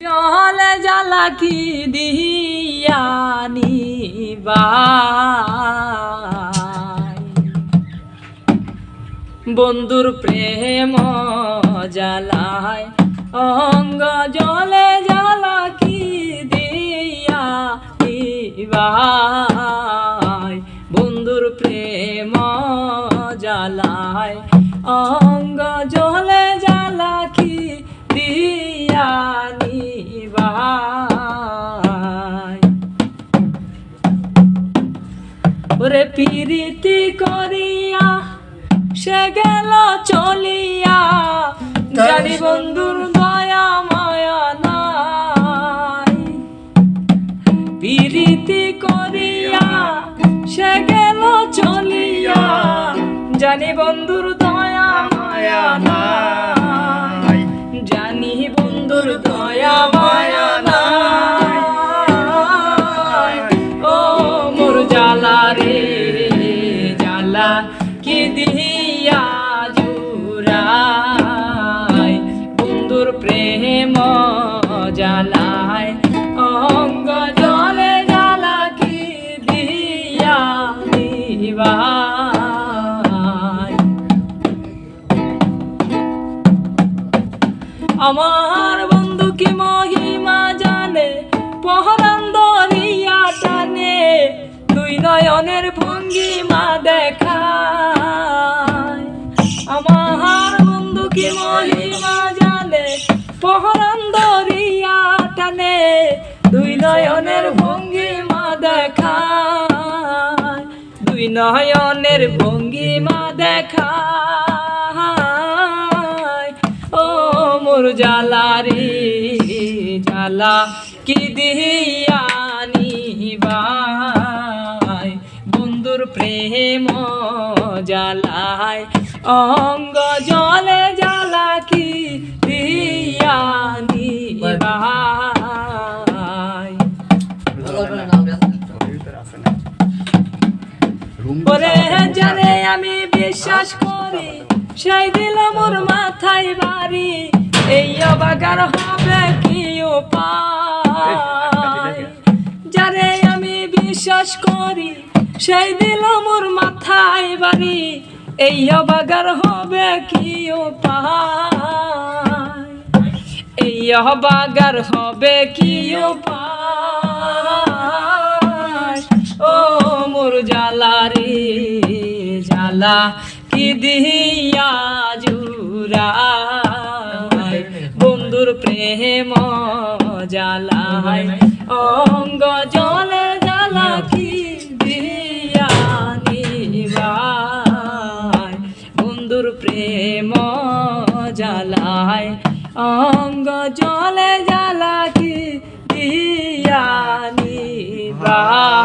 জলে জ্বালা কি দিয়ানি বন্ধুর প্রেম জ্বালায়, অঙ্গ জলে জ্বালা কি দিয়া বন্ধুর প্রেম জ্বালায়, অঙ্গ জলে ওরে পিরিতি করিয়া সে গেল চলিয়া। জানি বন্ধুর দয়া, মায়া নাই। পিরিতি করিয়া সে গেল চলিয়া। জানি বন্ধুর দয়া, মায়া নাই। জানি বন্ধুর দয়া মায়া আমার বন্ধু কি মহিমা জানে? পহরান দরিয়া টানে। দুই নয়নের ভঙ্গিমা দেখায়। আমার বন্ধু কি মহিমা জানে? পহরান দরিয়া টানে। দুই নয়নের ভঙ্গিমা দেখায়। দুই নয়নের ভঙ্গিমা দেখায়। জালা রে জালা কি দিয়ানি বাই বন্ধুর প্রেম জালায় অঙ্গ জলে জালা কি দিয়ানি বাই ওরে জানে আমি বিশ্বাস করি, সেই দিল মোর মাথায় বাড়ি। এই অবাগার হবে কি উপায়? যারে আমি বিশ্বাস করি, সেই দিল মোর মাথায় বাড়ি। এই হবে কি উপায়? এই অবাগার হবে কি উপায়? ও মোর জালা রে জালা কি দিয়া বন্ধুর প্রেম জালাই অঙ্গ জলে জালা কি দিয়া নিবাই বন্ধুর প্রেম জালায় অঙ্গ জলে জ্বালা কি দিয়া নিবাই